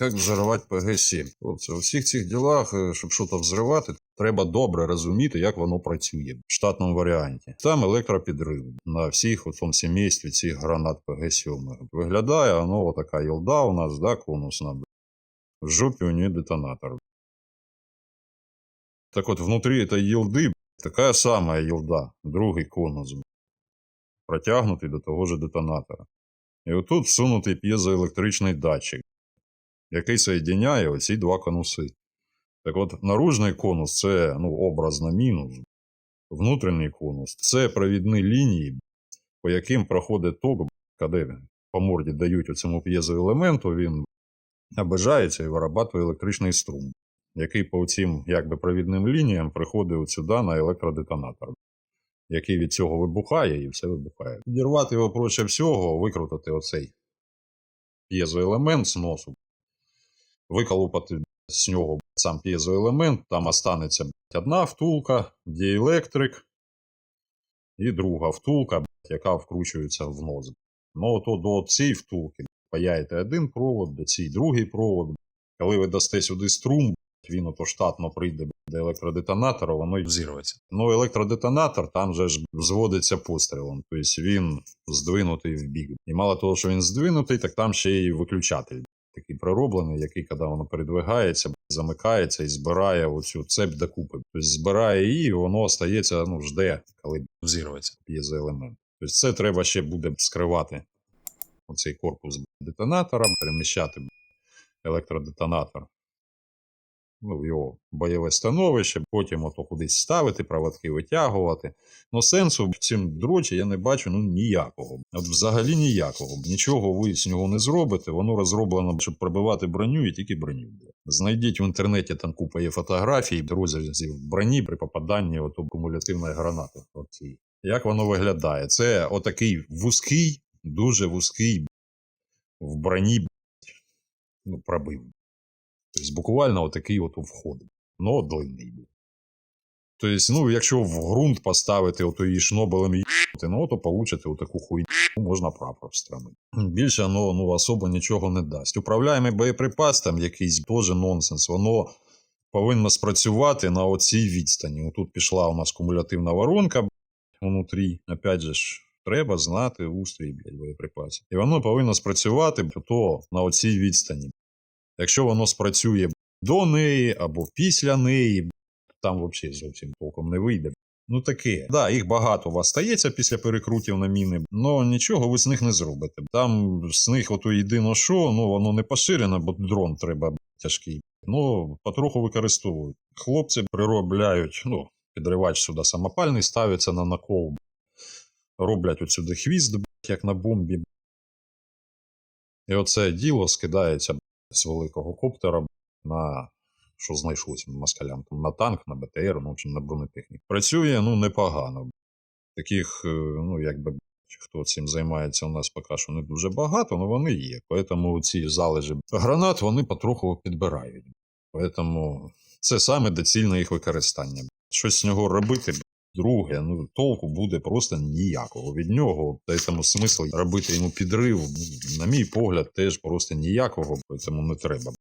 Як взривати ПГ-7? Хлопці, у всіх цих ділах, е, щоб щось взривати, треба добре розуміти, як воно працює в штатному варіанті. Там електропідрив на всіх у цьому сімействі цих гранат ПГ-7. Виглядає воно така єлда у нас, да, конусна. В жопі у нее детонатор. Так от, внутрі цієї єлди така сама єлда, другий конус, протягнутий до того ж детонатора. І отут всунутий п'єзоелектричний датчик, який соєдиняє оці два конуси. Так от, наружний конус це ну, образно мінус, внутрішній конус це провідні лінії, по яким проходить ток, коли по морді дають цьому п'єзоелементу, він обижається і вирабатує електричний струм, який по цим якби, провідним лініям приходить сюди на електродетонатор, який від цього вибухає і все вибухає. Підірвати його проще всього, викрутити оцей п'єзоелемент з носу, виколупати з нього сам п'єзоелемент, там останеться одна втулка, діелектрик і друга втулка, яка вкручується в нос. Ну, то до цієї втулки паяєте один провод, до цієї другий провод. Коли ви дасте сюди струм, він ото штатно прийде до електродетонатора, воно й взірветься. Ну, електродетонатор там же ж зводиться пострілом, тобто він здвинутий в бік. І мало того, що він здвинутий, так там ще й виключатель пророблений, який, коли воно передвигається, замикається і збирає оцю цепь докупи. Тобто збирає її, і воно остається, ну, жде, коли взірветься п'єзоелемент. Тобто це треба ще буде скривати оцей корпус детонатора, переміщати електродетонатор ну, його бойове становище, потім ото кудись ставити, проводки витягувати. Ну, сенсу в цім дроті я не бачу ну, ніякого. От взагалі ніякого. Нічого ви з нього не зробите. Воно розроблено, щоб пробивати броню і тільки броню. Знайдіть в інтернеті там купа є фотографій, розрізів броні при попаданні от кумулятивної гранати. Оці. Як воно виглядає? Це отакий вузький, дуже вузький в броні ну, пробив. Тобто буквально отакий от вход. Ну, длинний був. Тобто, ну, якщо в ґрунт поставити ото її шнобелем їхати, ну, то получите отаку хуйню, можна прапор встромити. Більше воно ну, особо нічого не дасть. Управляємий боєприпас, там якийсь теж нонсенс, воно повинно спрацювати на оцій відстані. Тут пішла у нас кумулятивна воронка внутрі. Опять же ж, треба знати устрій боєприпасів. І воно повинно спрацювати то на оцій відстані. Якщо воно спрацює до неї або після неї, там взагалі зовсім толком не вийде. Ну таке. Да, їх багато у вас стається після перекрутів на міни, але нічого ви з них не зробите. Там з них ото єдино що, ну воно не поширене, бо дрон треба тяжкий. Ну, потроху використовують. Хлопці приробляють, ну, підривач сюди самопальний, ставиться на накол, роблять отсюди хвіст, як на бомбі. І оце діло скидається з великого коптера на що знайшлося москалям, на танк, на БТР, ну, общем, на бронетехніку. Працює ну непогано. Таких, е, ну якби хто цим займається, у нас поки що не дуже багато, але вони є. Тому ці залежі гранат вони потроху підбирають. Тому це саме доцільне їх використання. Щось з нього робити. Друге, ну толку буде просто ніякого від нього. Тому смисл робити йому підрив, на мій погляд, теж просто ніякого, цьому не треба.